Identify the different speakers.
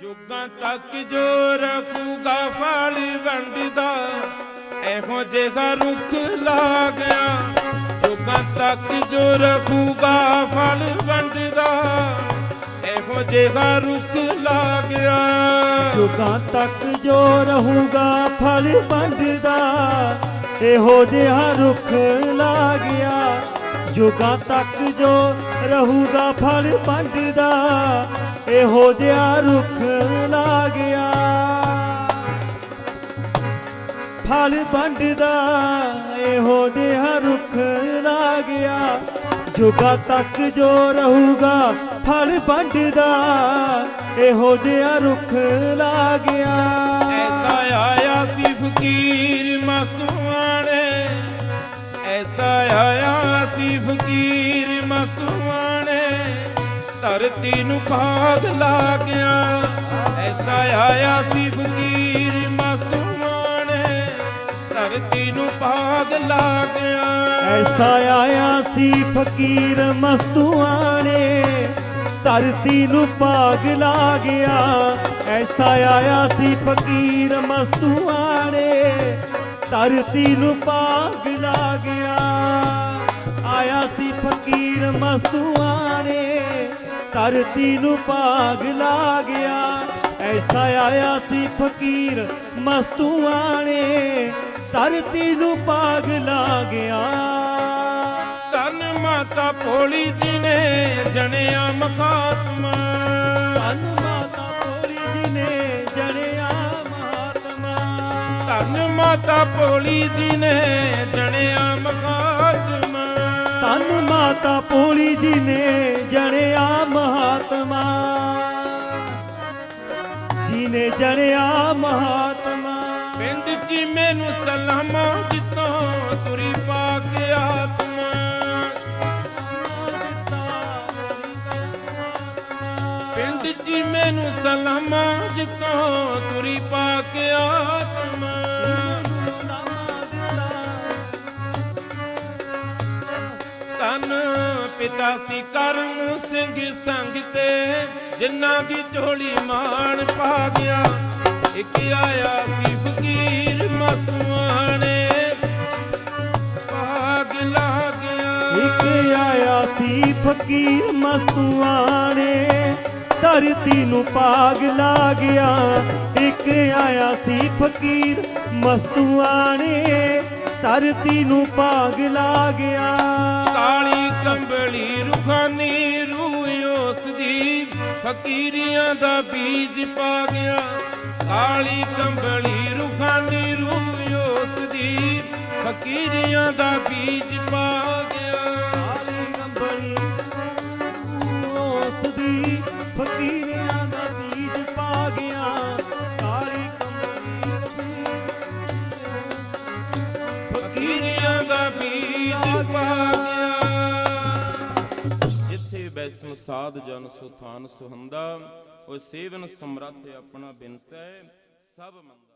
Speaker 1: ਜੁਗਾਂ ਤੱਕ ਜੋ ਰੱਖੂਗਾ ਫਲ ਵੰਡਦਾ, ਇਹੋ ਜਿਹਾ ਰੁੱਖ ਲਾ ਗਿਆ ਜੁਗਾਂ ਤੱਕ ਜੋ ਰੱਖੂਗਾ ਫਲ ਵੰਡਦਾ, ਇਹੋ ਜਿਹਾ ਰੁੱਖ ਲਾ ਗਿਆ
Speaker 2: ਜੁਗਾਂ ਤੱਕ ਜੋ ਰਹੂਗਾ ਫਲ ਵੰਡਦਾ, ਇਹੋ ਜਿਹਾ ਰੁੱਖ ਲਾ ਗਿਆ ਜੁਗਾਂ ਤੱਕ ਜੋ ਰਹੂਗਾ ਫਲ ਵੰਡਦਾ ਇਹੋ ਜਿਹਾ ਰੁੱਖ ਲਾ ਗਿਆ ਫਲ ਪੰਡਦਾ ਇਹੋ ਜਿਹਾ ਰੁੱਖ ਲਾ ਗਿਆ ਜੁਗਾ ਤੱਕ ਜੋ ਰਹੂਗਾ ਫਲ ਵੰਡਦਾ ਇਹੋ ਜਿਹਾ ਰੁੱਖ ਲਾ ਗਿਆ
Speaker 1: ਫਕੀਰ ਮਸਤੂਆਣੇ ਧਰਤੀ ਨੂੰ ਭਾਗ ਲਾ ਗਿਆ ਐਸਾ ਆਇਆ ਸੀ ਫਕੀਰ ਮਸਤੂਆਣੇ ਧਰਤੀ ਨੂੰ ਭਾਗ ਲਾ ਗਿਆ
Speaker 2: ਐਸਾ ਆਇਆ ਸੀ ਫਕੀਰ ਮਸਤੂਆਣੇ ਧਰਤੀ ਨੂੰ ਭਾਗ ਲਾ ਗਿਆ ਐਸਾ ਆਇਆ ਸੀ ਫਕੀਰ ਮਸਤੂਆਣੇ ਧਰਤੀ ਨੂੰ ਭਾਗ ਲਾ ਗਿਆ ਆਇਆ ਸੀ ਫਕੀਰ ਮਸਤੂਆਣੇ ਧਰਤੀ ਨੂੰ ਪਾਗ ਲਾ ਗਿਆ। ਐਸਾ ਆਇਆ ਸੀ ਫਕੀਰ ਮਸਤੂਆਣੇ ਧਰਤੀ ਨੂੰ ਪਾਗ ਲਾ ਗਿਆ।
Speaker 1: ਧੰਨ ਮਾਤਾ ਭੋਲੀ ਜੀ ਨੇ ਜਣਿਆ ਮਖਾਤਮਾ।
Speaker 2: ਧੰਨ ਮਾਤਾ ਭੋਲੀ ਜੀ ਨੇ ਜਣਿਆ ਮਹਾਤਮਾ
Speaker 1: ਧੰਨ ਮਾਤਾ ਭੋਲੀ ਜੀ ਨੇ ਜਣਿਆ ਮਖਾਤਮਾ।
Speaker 2: ਧੰਨ ਮਾਤਾ ਭੋਲੀ ਜੀ ਨੇ ਜਣਿਆ ਮਹਾਤਮਾ। ਜੀ ਨੇ ਜਣਿਆ ਮਹਾਤਮਾ।
Speaker 1: ਪਿੰਡ ਜੀ ਮੈਨੂੰ ਸਲਾਮਾ ਜਿੱਤੋਂ ਤੁਰੀ ਪਾ ਕੇ ਆਤਮਾ। ਪਿੰਡ ਜੀ ਮੈਨੂੰ ਸਲਾਮਾ ਜਿੱਤੋਂ ਤੁਰੀ ਪਾ ਕੇ ਆਤਮਾ। ਪਿਤਾ ਸੀ ਕਰਮ ਸਿੰਘ ਸੰਗ ਤੇ, ਜਿਨ੍ਹਾਂ ਦੀ ਝੋਲੀ ਮਾਣ ਪਾ ਗਿਆ। ਇੱਕ ਆਇਆ ਸੀ ਫਕੀਰ ਮਸਤੂਆਣੇ ਭਾਗ ਲਾ ਗਿਆ
Speaker 2: ਇੱਕ ਆਇਆ ਸੀ ਫਕੀਰ ਮਸਤੂਆਣੇ ਧਰਤੀ ਨੂੰ ਪਾਗ ਲਾ ਗਿਆ ਇੱਕ ਆਇਆ ਸੀ ਫਕੀਰ ਮਸਤੂਆਣੇ ਧਰਤੀ ਨੂੰ ਪਾਗ ਲਾ ਗਿਆ
Speaker 1: ਫਕੀਰੀਆਂ ਦਾ ਬੀਜ ਪਾ ਗਿਆ। ਕਾਲੀ ਕੰਬਲੀ ਰੁਖਾਨੀ ਰੂਹ ਉਸ ਦੀ ਫਕੀਰੀਆਂ ਦਾ ਬੀਜ ਪਾ ਜਿੱਥੇ ਸਾਧ ਜਨ ਸੁਥਾਨ ਸੁਹੰਦਾ ਉਹ ਸੇਵਨ ਸਮਰੱਥ ਆਪਣਾ ਬਿਨਸੈ ਸਭ ਮੰਦਾ।